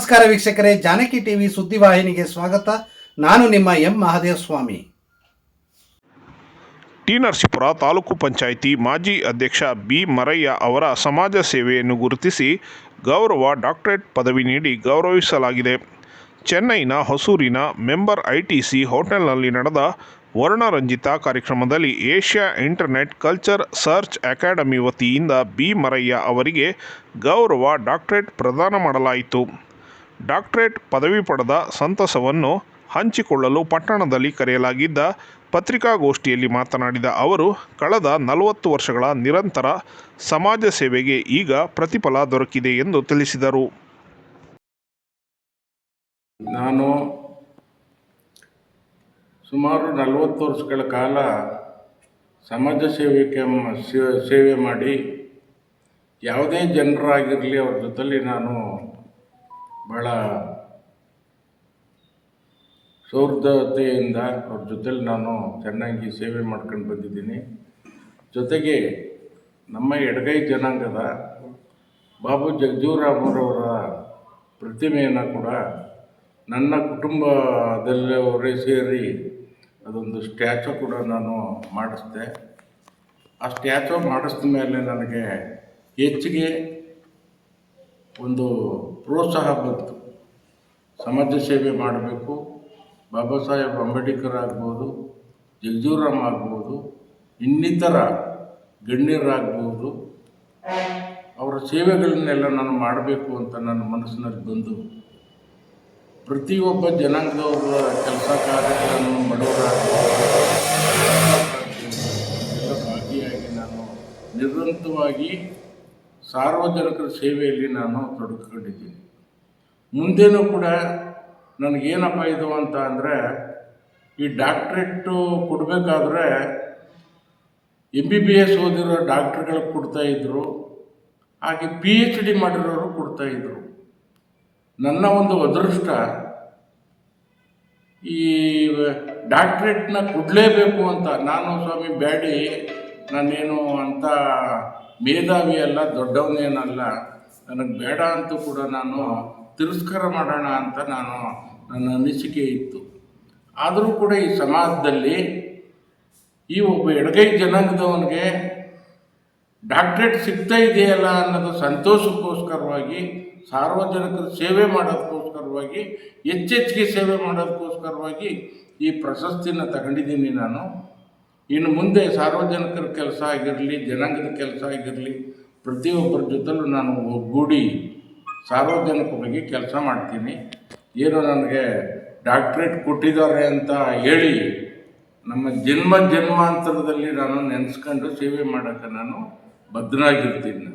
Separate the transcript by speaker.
Speaker 1: ನಮಸ್ಕಾರ ವೀಕ್ಷಕರೇ, ಜಾನಕಿ ಟಿವಿ ಸುದ್ದಿವಾಹಿನಿಗೆ ಸ್ವಾಗತ. ನಾನು ನಿಮ್ಮ ಎಂ ಮಹಾದೇವ ಸ್ವಾಮಿ
Speaker 2: ಟಿ ನರಸೀಪುರ ತಾಲೂಕು ಪಂಚಾಯಿತಿ ಮಾಜಿ ಅಧ್ಯಕ್ಷ ಬಿ ಮರಯ್ಯ ಅವರ ಸಮಾಜ ಸೇವೆಯನ್ನು ಗುರುತಿಸಿ ಗೌರವ ಡಾಕ್ಟರೇಟ್ ಪದವಿ ನೀಡಿ ಗೌರವಿಸಲಾಗಿದೆ. ಚೆನ್ನೈನ ಹೊಸೂರಿನ ಮೆಂಬರ್ ಐಟಿಸಿ ಹೋಟೆಲ್ನಲ್ಲಿ ನಡೆದ ವರ್ಣರಂಜಿತ ಕಾರ್ಯಕ್ರಮದಲ್ಲಿ Asia internet culture search academy ವತಿಯಿಂದ ಬಿ ಮರಯ್ಯ ಅವರಿಗೆ ಗೌರವ ಡಾಕ್ಟರೇಟ್ ಪ್ರದಾನ ಮಾಡಲಾಯಿತು. ಡಾಕ್ಟರೇಟ್ ಪದವಿ ಪಡೆದ ಸಂತಸವನ್ನು ಹಂಚಿಕೊಳ್ಳಲು ಪಟ್ಟಣದಲ್ಲಿ ಕರೆಯಲಾಗಿದ್ದ ಪತ್ರಿಕಾಗೋಷ್ಠಿಯಲ್ಲಿ ಮಾತನಾಡಿದ ಅವರು, ಕಳೆದ ನಲವತ್ತು ವರ್ಷಗಳ ನಿರಂತರ ಸಮಾಜ ಸೇವೆಗೆ ಈಗ ಪ್ರತಿಫಲ ದೊರಕಿದೆ ಎಂದು ತಿಳಿಸಿದರು.
Speaker 3: ನಾನು ಸುಮಾರು ನಲವತ್ತು ವರ್ಷಗಳ ಕಾಲ ಸಮಾಜ ಸೇವೆ ಮ- ಸೇ- ಸೇವೆ ಮಾಡಿ ಯಾವುದೇ ಜನರಾಗಿರಲಿ ಅವ್ರ ಜೊತೆಲಿ ನಾನು ಭಾಳ ಸೌಹೃದತೆಯಿಂದ ಅವ್ರ ಜೊತೇಲಿ ನಾನು ಚೆನ್ನಾಗಿ ಸೇವೆ ಮಾಡ್ಕೊಂಡು ಬಂದಿದ್ದೀನಿ. ಜೊತೆಗೆ ನಮ್ಮ ಎಡಗೈ ಜನಾಂಗದ ಬಾಬು ಜಗಜೀವರಾಮರವರ ಪ್ರತಿಮೆಯನ್ನು ಕೂಡ ನನ್ನ ಕುಟುಂಬದಲ್ಲವರೇ ಸೇರಿ ಅದೊಂದು ಸ್ಟ್ಯಾಚು ಕೂಡ ನಾನು ಮಾಡಿಸ್ದೆ. ಆ ಸ್ಟ್ಯಾಚು ಮಾಡಿಸಿದ ಮೇಲೆ ನನಗೆ ಹೆಚ್ಚಿಗೆ ಒಂದು ಪ್ರೋತ್ಸಾಹ ಬಂತು. ಸಮಾಜ ಸೇವೆ ಮಾಡಬೇಕು. ಬಾಬಾ ಸಾಹೇಬ್ ಅಂಬೇಡ್ಕರ್ ಆಗ್ಬೋದು ಜಗಜೀವರಾಮ್ ಆಗ್ಬೋದು, ಇನ್ನಿತರ ಗಣ್ಯರಾಗ್ಬೋದು. ಅವರ ಸೇವೆಗಳನ್ನೆಲ್ಲ ನಾನು ಮಾಡಬೇಕು ಅಂತ ನನ್ನ ಮನಸ್ಸಿನಲ್ಲಿ ಬಂದು, ಪ್ರತಿಯೊಬ್ಬ ಜನಾಂಗದವರ ಕೆಲಸ ಕಾರ್ಯಗಳನ್ನು ಬಡವರಾಗಿ ಭಾಗಿಯಾಗಿ ನಾನು ನಿರಂತರವಾಗಿ ಸಾರ್ವಜನಿಕರ ಸೇವೆಯಲ್ಲಿ ನಾನು ತೊಡಗಿಕೊಂಡಿದ್ದೀನಿ. ಮುಂದೇನೂ ಕೂಡ ನನಗೇನಪ್ಪ ಇದು ಅಂತ ಅಂದರೆ, ಈ ಡಾಕ್ಟ್ರೇಟು ಕೊಡಬೇಕಾದ್ರೆ ಎಂ ಬಿ ಬಿ ಎಸ್ ಓದಿರೋ ಡಾಕ್ಟ್ರುಗಳಿಗೆ ಕೊಡ್ತಾಯಿದ್ರು ಹಾಗೆ ಪಿ ಎಚ್ ಡಿ ಮಾಡಿರೋರು ಕೊಡ್ತಾಯಿದ್ರು ನನ್ನ ಒಂದು ಅದೃಷ್ಟ, ಈ ಡಾಕ್ಟ್ರೇಟ್ನ ಕೊಡಲೇಬೇಕು ಅಂತ, ನಾನು ಸ್ವಾಮಿ ಬ್ಯಾಡಿ, ನಾನೇನು ಅಂತ ಮೇಧಾವಿ ಅಲ್ಲ ದೊಡ್ಡವನೇನಲ್ಲ, ನನಗೆ ಬೇಡ ಅಂತೂ ಕೂಡ ನಾನು ತಿರಸ್ಕಾರ ಮಾಡೋಣ ಅಂತ ನಾನು ನನ್ನ ಅನಿಸಿಕೆ ಇತ್ತು. ಆದರೂ ಕೂಡ ಈ ಸಮಾಜದಲ್ಲಿ ಈ ಒಬ್ಬ ಎಡಗೈ ಜನಾಂಗದವನಿಗೆ ಡಾಕ್ಟ್ರೇಟ್ ಸಿಗ್ತಾ ಇದೆಯಲ್ಲ ಅನ್ನೋದು ಸಂತೋಷಕ್ಕೋಸ್ಕರವಾಗಿ, ಸಾರ್ವಜನಿಕರ ಸೇವೆ ಮಾಡೋದಕ್ಕೋಸ್ಕರವಾಗಿ ಹೆಚ್ಚೆಚ್ಚಿಗೆ ಸೇವೆ ಮಾಡೋದಕ್ಕೋಸ್ಕರವಾಗಿ ಈ ಪ್ರಶಸ್ತಿನ ತಗೊಂಡಿದ್ದೀನಿ ನಾನು. ಇನ್ನು ಮುಂದೆ ಸಾರ್ವಜನಿಕರ ಕೆಲಸ ಆಗಿರಲಿ, ಜನಾಂಗದ ಕೆಲಸ ಆಗಿರಲಿ, ಪ್ರತಿಯೊಬ್ಬರ ಜೊತೆಲೂ ನಾನು ಒಗ್ಗೂಡಿ ಸಾರ್ವಜನಿಕವಾಗಿ ಕೆಲಸ ಮಾಡ್ತೀನಿ. ಏನು ನನಗೆ ಡಾಕ್ಟ್ರೇಟ್ ಕೊಟ್ಟಿದ್ದಾರೆ ಅಂತ ಹೇಳಿ ನಮ್ಮ ಜನ್ಮ ಜನ್ಮಾಂತರದಲ್ಲಿ ನಾನು ನೆನೆಸ್ಕೊಂಡು ಸೇವೆ ಮಾಡೋಕ್ಕೆ ನಾನು ಬದ್ಧನಾಗಿರ್ತೀನಿ.